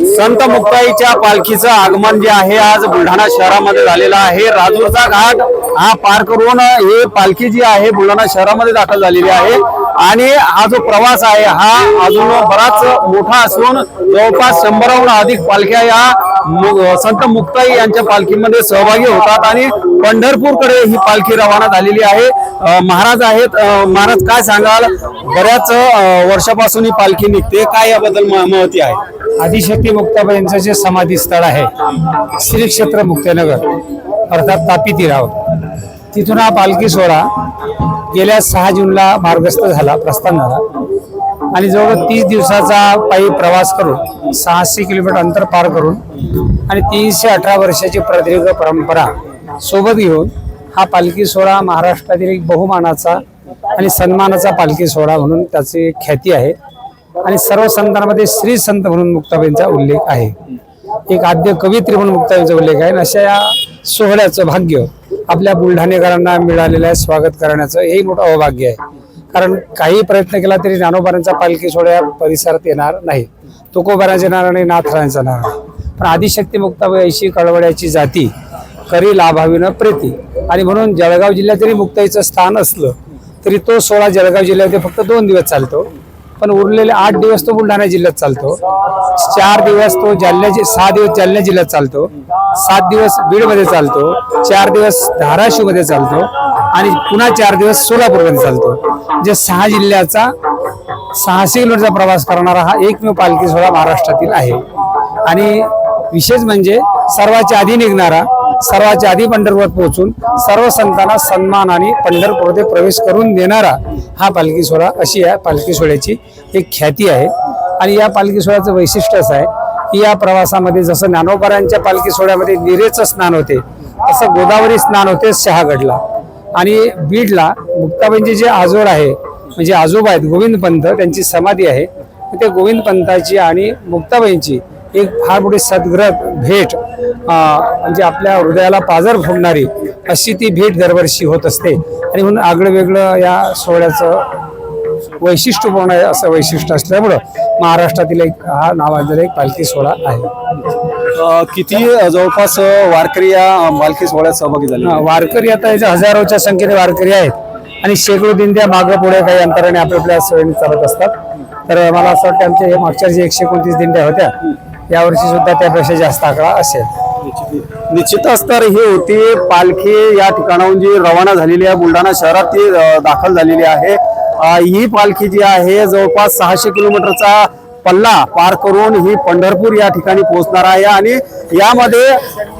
संत मुक्ताईच्या पालखीचं आगमन जे आहे आज बुलढाणा शहरामध्ये झालेलं आहे. राजूरचा घाट हा पार करून हे पालखी जी आहे बुलढाणा शहरामध्ये दाखल झालेली आहे. आणि हा जो प्रवास आहे हा अजून बराच मोठा असून जवळपास शंभराहून अधिक पालख्या या मु- संत मुक्ताई यांच्या पालखीमध्ये सहभागी होतात आणि पंढरपूरकडे ही पालखी रवाना झालेली आहे. महाराज आहेत. महाराज काय सांगाल? बऱ्याच वर्षापासून ही पालखी निघते. काय याबद्दल महती आहे? आदिशक्ती मुक्ताबाईंचं जे समाधी स्थळ आहे श्री क्षेत्र मुक्तनगर अर्थात तापी तीरावर तिथून हा पालखी सोहळा गेल्या सहा जूनला मार्गस्थ झाला प्रस्थान झाला. आणि जवळ तीस दिवसाचा पायी प्रवास करून सहाशे किलोमीटर अंतर पार करून आणि तीनशे अठरा वर्षाची प्रदीर्घ परंपरा सोबत घेऊन हा पालखी सोहळा महाराष्ट्रातील एक बहुमानाचा आणि सन्मानाचा पालखी सोहळा म्हणून त्याची ख्याती आहे. आणि सर्व संतांमध्ये श्री संत म्हणून मुक्ताबाईंचा उल्लेख आहे. एक आद्य कवित्री म्हणून मुक्ताबाईंचा उल्लेख आहे. आणि अशा या सोहळ्याचं भाग्य आपल्या बुलढाणेकरांना मिळालेलं आहे स्वागत करण्याचं हेही मोठं अवभाग्य आहे. कारण काही प्रयत्न केला तरी ज्ञानोबारांचा पालखी सोहळ्या परिसरात येणार नाही. तुकोबारांचे येणार आणि नाथरांचा येणार पण आदिशक्ती मुक्ताबाई अशी कळवड्याची जाती करी लाभाविनं प्रीती. आणि म्हणून जळगाव जिल्ह्यात जरी मुक्ताईचं स्थान असलं तरी तो सोहळा जळगाव जिल्ह्यामध्ये फक्त दोन दिवस चालतो. पण उरलेले आठ दिवस तो बुलढाणा जिल्ह्यात चालतो. चार दिवस तो जालन्या सहा दिवस जालन्या जिल्ह्यात चालतो. सात दिवस बीडमध्ये चालतो. चार दिवस धाराशिवमध्ये चालतो. आणि पुन्हा चार दिवस सोलापूरमध्ये चालतो. जे सहा जिल्ह्याचा सहाशे किलोमीटरचा प्रवास करणारा हा एकमेव पालखी सोहळा महाराष्ट्रातील आहे. आणि विशेष म्हणजे सर्वाच्या आधी निघणारा सर्वाच्या आधी पंढरपूरात पोहोचून सर्व संतांना सन्मान आणि पंढरपूरमध्ये प्रवेश करून देणारा हा पालखी सोहळा अशी या पालखी सोहळ्याची एक ख्याती आहे. आणि या पालखी सोहळ्याचं वैशिष्ट्य असं आहे की या प्रवासामध्ये जसं ज्ञानोबारांच्या पालखी सोहळ्यामध्ये निरेचं स्नान होते तसं गोदावरी स्नान होते शहागडला. आणि बीडला मुक्ताबाईंचे जे आजोळ आहे म्हणजे आजोबा आहेत गोविंद पंत त्यांची समाधी आहे. ते गोविंद पंताची आणि मुक्ताबाईंची एक फार मोठी सद्ग्रह भेट म्हणजे आपल्या हृदयाला पाजर फोडणारी अशी ती भेट दरवर्षी होत असते. आणि म्हणून आगळं वेगळं या सोहळ्याचं वैशिष्ट्यपूर्ण आहे असं वैशिष्ट्य असल्यामुळं महाराष्ट्रातील एक हा नावाजलेला एक पालखी सोहळा आहे. किती जवळपास वारकरी या पालखी सोहळ्यात सहभागी झाले? वारकरी आता याच्या हजारोच्या संख्येने वारकरी आहेत. आणि शेकडो दिंड्या मागं पुढे काही अंतराने आपल्या आपल्या सोयीने चालत असतात. तर मला असं वाटतं आमच्या हे मागच्या जे एकशे एकोणतीस दिंड्या होत्या यावर्षी सुद्धा त्यापेक्षा जास्त आकडा असेल. निश्चितच तर ही होती. पालखी या ठिकाणाहून जी रवाना झालेली आहे बुलढाणा शहरात ती दाखल झालेली आहे. ही पालखी जी आहे जवळपास सहाशे किलोमीटरचा पल्ला पार करून ही पंढरपूर या ठिकाणी पोहोचणार आहे आणि यामध्ये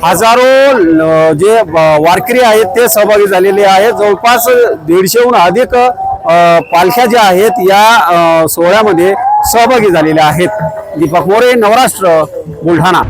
हजारो जे वारकरी आहेत ते सहभागी झालेले आहेत. जवळपास दीडशेहून अधिक पालख्या ज्या आहेत या सोहळ्यामध्ये सहभागी झालेल्या आहेत. दीपक मोरे नवराष्ट्र बुलढाणा.